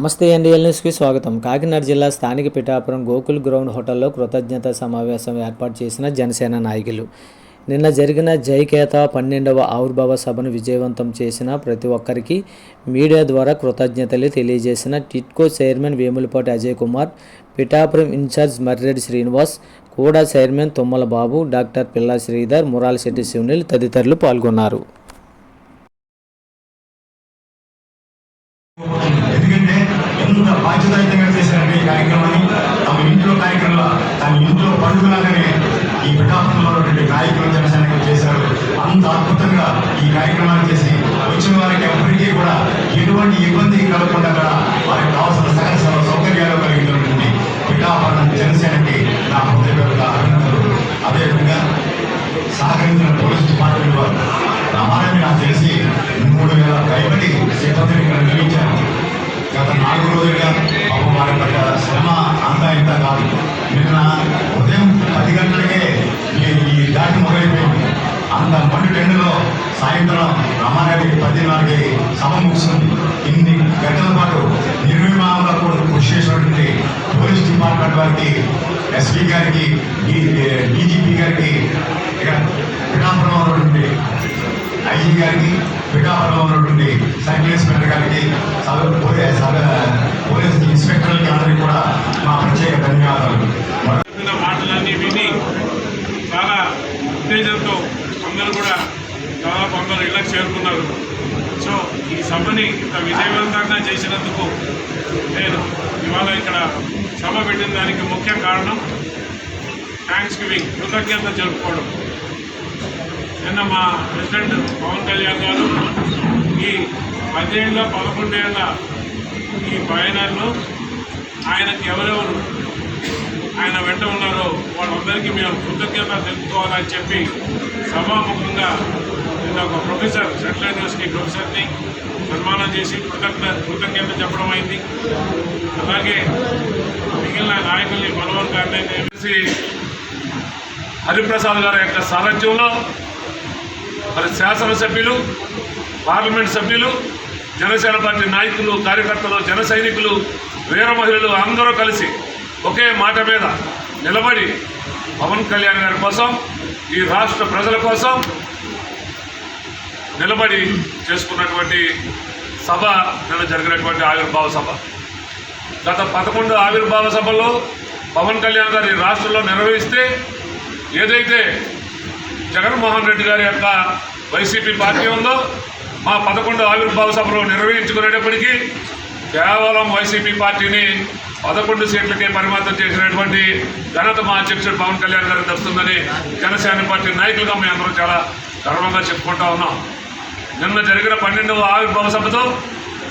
నమస్తే ఎన్డీఎల్ న్యూస్కి స్వాగతం. కాకినాడ జిల్లా స్థానిక పిఠాపురం గోకుల్ గ్రౌండ్ హోటల్లో కృతజ్ఞత సమావేశం ఏర్పాటు చేసిన జనసేన నాయకులు. నిన్న జరిగిన జైకేత పన్నెండవ ఆవిర్భావ సభను విజయవంతం చేసిన ప్రతి ఒక్కరికి మీడియా ద్వారా కృతజ్ఞతలు తెలియజేసిన టిట్కో చైర్మన్ వేములపాటి అజయ్ కుమార్ పిఠాపురం ఇన్ఛార్జ్ మర్రెడ్డి శ్రీనివాస్ కూడా చైర్మన్ తుమ్మల బాబు డాక్టర్ పిల్లా శ్రీధర్ మురాలశెట్టి శివనిల్ తదితరులు పాల్గొన్నారు. ఎందుకంటే ఎంత బాధ్యతాయుతంగా చేశారంటే ఈ కార్యక్రమాన్ని తమ ఇంట్లో కార్యక్రమంలో తమ ఇంట్లో పండుగలాగానే ఈ పిఠాపురంలో ఉన్నటువంటి నాయకులు జనసేనకు చేశారు. అంత అద్భుతంగా ఈ కార్యక్రమాన్ని చేసి వచ్చిన వారికి ఎవరికీ కూడా ఎటువంటి ఇబ్బంది కలగకుండా కూడా వారికి కావాల్సిన సకల సాయంత్రం రమారెడ్డి పదిన్నరకి సభ ముగిసింది ఇన్ని గంటల పాటు నిర్విమానంలో కూడా కృషి చేసినటువంటి పోలీస్ డిపార్ట్మెంట్ వారికి ఎస్పీ గారికి డీజీపీ గారికి ఇక పిఠాపురంలో ఉన్నటువంటి ఐజీ గారికి పిఠాపురంలో ఉన్నటువంటి సర్కిల్ ఇన్స్పెక్టర్ గారికి పోలీస్ ఇన్స్పెక్టర్లకి అందరికీ కూడా మా ప్రత్యేక ధన్యవాదాలు. ఈ ఇంత విజయవంతంగా చేసినందుకు నేను ఇవాళ ఇక్కడ సభ పెట్టిన దానికి ముఖ్య కారణం థ్యాంక్స్ గివింగ్ కృతజ్ఞత జరుపుకోవడం. నిన్న మా ప్రెసిడెంట్ పవన్ కళ్యాణ్ గారు ఈ పదేళ్ళ పదకొండేళ్ళ ఈ పయనాల్లో ఆయనకి ఎవరెవరు ఆయన వెంట ఉన్నారో వాళ్ళందరికీ మేము కృతజ్ఞత తెలుపుకోవాలని చెప్పి సభాముఖంగా నిన్న ఒక ప్రొఫెసర్ సెంట్రల్ యూనివర్సిటీ ప్రొఫెసర్ని సన్మానం చేసి కృతజ్ఞ కృతజ్ఞత చెప్పడం అయింది. అలాగే మిగిలిన నాయకుల్ని మనోహర్ గారిని కలిసి హరిప్రసాద్ గారి యొక్క సారథ్యంలో మరి శాసనసభ్యులు పార్లమెంట్ సభ్యులు జనసేన పార్టీ నాయకులు కార్యకర్తలు జన సైనికులు వీర మహిళలు అందరూ కలిసి ఒకే మాట మీద నిలబడి పవన్ కళ్యాణ్ గారి కోసం ఈ రాష్ట్ర ప్రజల కోసం నిలబడి చేసుకున్నటువంటి సభ నిన్న జరిగినటువంటి ఆవిర్భావ సభ. గత పదకొండు ఆవిర్భావ సభలో పవన్ కళ్యాణ్ గారి రాష్ట్రంలో నిర్వహిస్తే ఏదైతే జగన్మోహన్ రెడ్డి గారి యొక్క వైసీపీ పార్టీ ఉందో మా పదకొండు ఆవిర్భావ సభలో నిర్వహించుకునేటప్పటికీ కేవలం వైసీపీ పార్టీని పదకొండు సీట్లకే పరిమితం చేసినటువంటి ఘనత మా అధ్యక్షుడు పవన్ కళ్యాణ్ గారికి దొరుకుతుందని జనసేన పార్టీ నాయకులుగా మేము అందరం చాలా గర్వంగా చెప్పుకుంటా ఉన్నాం. నిన్న జరిగిన పన్నెండవ ఆవిర్భావ సభతో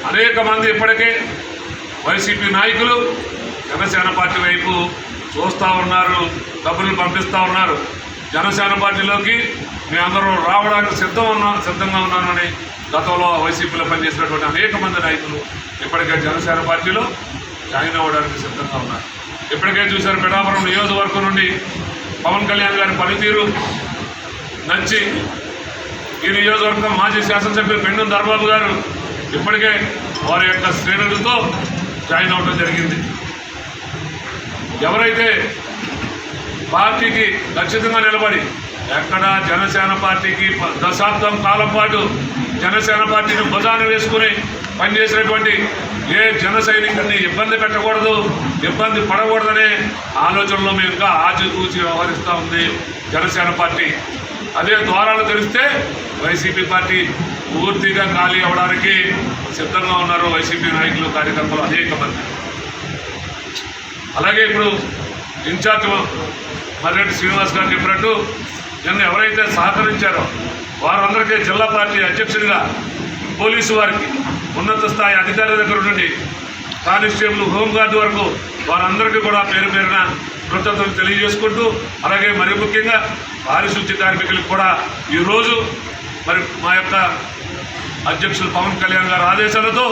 అనేక మంది ఇప్పటికే వైసీపీ నాయకులు జనసేన పార్టీ వైపు చూస్తూ ఉన్నారు డబ్బులు పంపిస్తూ ఉన్నారు. జనసేన పార్టీలోకి మేమందరం రావడానికి సిద్ధం ఉన్నా సిద్ధంగా ఉన్నానని గతంలో వైసీపీలో పనిచేసినటువంటి అనేక మంది నాయకులు ఇప్పటికే జనసేన పార్టీలో జాయిన్ అవ్వడానికి సిద్ధంగా ఉన్నారు. ఇప్పటికే చూశారు పిఠాపురం నియోజకవర్గం నుండి పవన్ కళ్యాణ్ గారి పనితీరు నచ్చి ఈ నియోజకవర్గం మాజీ శాసనసభ్యులు పెండు ధర్బాబు గారు ఇప్పటికే వారి యొక్క శ్రేణులతో జాయిన్ అవ్వడం జరిగింది. ఎవరైతే పార్టీకి ఖచ్చితంగా నిలబడి ఎక్కడ జనసేన పార్టీకి దశాబ్దం కాలం పాటు జనసేన పార్టీని భుజాన వేసుకుని పనిచేసినటువంటి ఏ జన సైనికుడిని ఇబ్బంది పెట్టకూడదు ఇబ్బంది పడకూడదనే ఆలోచనలో మేము ఇంకా ఆచితూచి వ్యవహరిస్తూ ఉంది జనసేన పార్టీ. అదే ద్వారాలు తెరిస్తే వైసీపీ పార్టీ పూర్తిగా ఖాళీ అవ్వడానికి సిద్ధంగా ఉన్నారు వైసీపీ నాయకులు కార్యకర్తలు అనేక మంది. అలాగే ఇప్పుడు ఇన్ఛార్జ్ మర్రెడ్డి శ్రీనివాస్ గారు చెప్పినట్టు నిన్న ఎవరైతే సహకరించారో వారందరికీ జిల్లా పార్టీ అధ్యక్షుడిగా పోలీసు వారికి ఉన్నత స్థాయి అధికారుల దగ్గర నుండి కానిస్టేబుల్ హోంగార్డు వరకు వారందరికీ కూడా పేరు పేరున కృతజ్ఞతలు తెలియజేసుకుంటూ అలాగే మరి ముఖ్యంగా పారిశుద్ధ్య కార్మికులకు కూడా ఈరోజు మరి మా యొక్క అధ్యక్షులు పవన్ కళ్యాణ్ గారి ఆదేశాలతో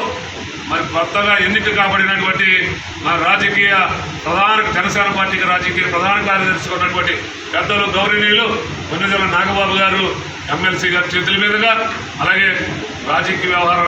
మరి కొత్తగా ఎన్నిక కాబడినటువంటి మా రాజకీయ ప్రధాన జనసేన పార్టీకి రాజకీయ ప్రధాన కార్యదర్శి ఉన్నటువంటి పెద్దలు గౌరవనీయులు కొన్నిదల నాగబాబు గారు ఎమ్మెల్సీ గారి చేతుల మీదుగా అలాగే రాజకీయ వ్యవహారాలు